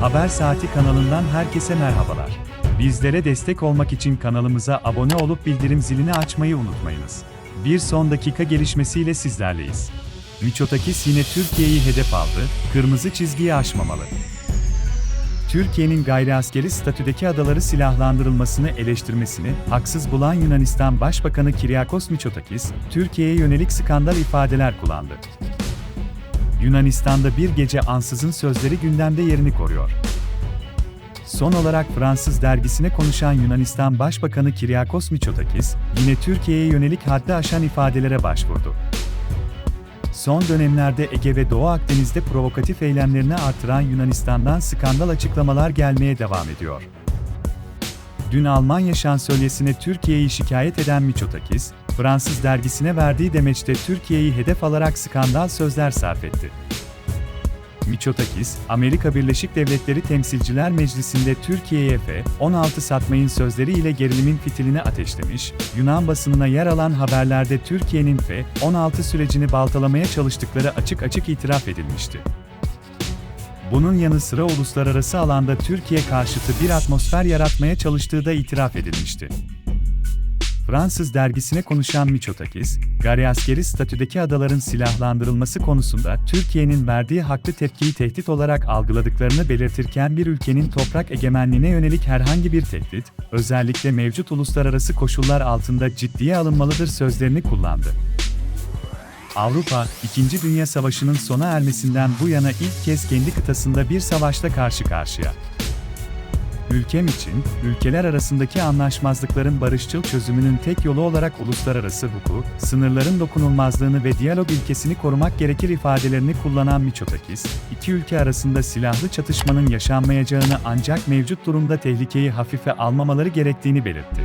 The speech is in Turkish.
Haber Saati kanalından herkese merhabalar. Bizlere destek olmak için kanalımıza abone olup bildirim zilini açmayı unutmayınız. Bir son dakika gelişmesiyle sizlerleyiz. Miçotakis yine Türkiye'yi hedef aldı, kırmızı çizgiyi aşmamalı. Türkiye'nin gayri askeri statüdeki adaları silahlandırılmasını eleştirmesini haksız bulan Yunanistan Başbakanı Kyriakos Mitsotakis, Türkiye'ye yönelik skandal ifadeler kullandı. Yunanistan'da bir gece ansızın sözleri gündemde yerini koruyor. Son olarak Fransız dergisine konuşan Yunanistan Başbakanı Kyriakos Mitsotakis, yine Türkiye'ye yönelik haddi aşan ifadelere başvurdu. Son dönemlerde Ege ve Doğu Akdeniz'de provokatif eylemlerini artıran Yunanistan'dan skandal açıklamalar gelmeye devam ediyor. Dün Almanya şansölyesine Türkiye'yi şikayet eden Mitsotakis, Fransız dergisine verdiği demeçte Türkiye'yi hedef alarak skandal sözler sarf etti. Mitsotakis, Amerika Birleşik Devletleri Temsilciler Meclisi'nde Türkiye'ye F-16 satmayın sözleriyle gerilimin fitilini ateşlemiş, Yunan basınına yer alan haberlerde Türkiye'nin F-16 sürecini baltalamaya çalıştıkları açık açık itiraf edilmişti. Bunun yanı sıra uluslararası alanda Türkiye karşıtı bir atmosfer yaratmaya çalıştığı da itiraf edilmişti. Fransız dergisine konuşan Mitsotakis, gayri askeri statüdeki adaların silahlandırılması konusunda Türkiye'nin verdiği haklı tepkiyi tehdit olarak algıladıklarını belirtirken bir ülkenin toprak egemenliğine yönelik herhangi bir tehdit, özellikle mevcut uluslararası koşullar altında ciddiye alınmalıdır sözlerini kullandı. Avrupa, İkinci Dünya Savaşı'nın sona ermesinden bu yana ilk kez kendi kıtasında bir savaşla karşı karşıya. Ülkem için, ülkeler arasındaki anlaşmazlıkların barışçıl çözümünün tek yolu olarak uluslararası hukuk, sınırların dokunulmazlığını ve diyalog ilkesini korumak gerekir ifadelerini kullanan Mitsotakis, iki ülke arasında silahlı çatışmanın yaşanmayacağını ancak mevcut durumda tehlikeyi hafife almamaları gerektiğini belirtti.